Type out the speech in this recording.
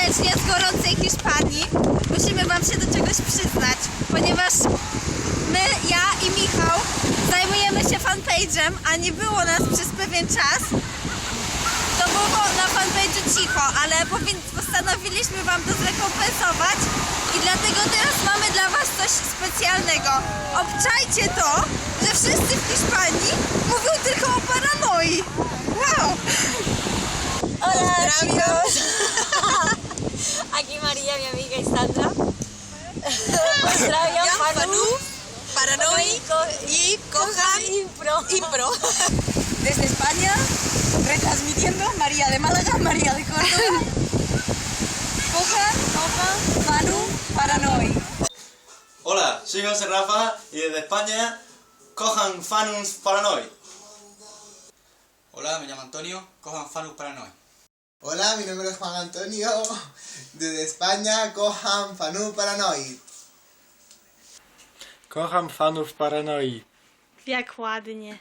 serdecznie z gorącej Hiszpanii. Musimy Wam się do czegoś przyznać, ponieważ my, ja i Michał zajmujemy się fanpage'em, a nie było nas przez pewien czas. To było na fanpage'u cicho, ale postanowiliśmy Wam to zrekompensować i dlatego teraz mamy dla Was coś specjalnego. Obczajcie to, że wszyscy w Hiszpanii mówią tylko o paranoi. Wow! Hola chicos. Pozdrawiam fanów Paranoi y Cojan Impro. Impro. Desde España, retransmitiendo María de Málaga, María de Córdoba. Cojan, Cojan, Manu, Paranoi. Hola, soy José Rafa y desde España cojan Fanus Paranoid. Hola, me llamo Antonio, cojan Fanus Paranoid. Hola, mi nombre es Juan Antonio, desde España, Cojan Fanu Paranoid. Kocham fanów paranoi. Jak ładnie.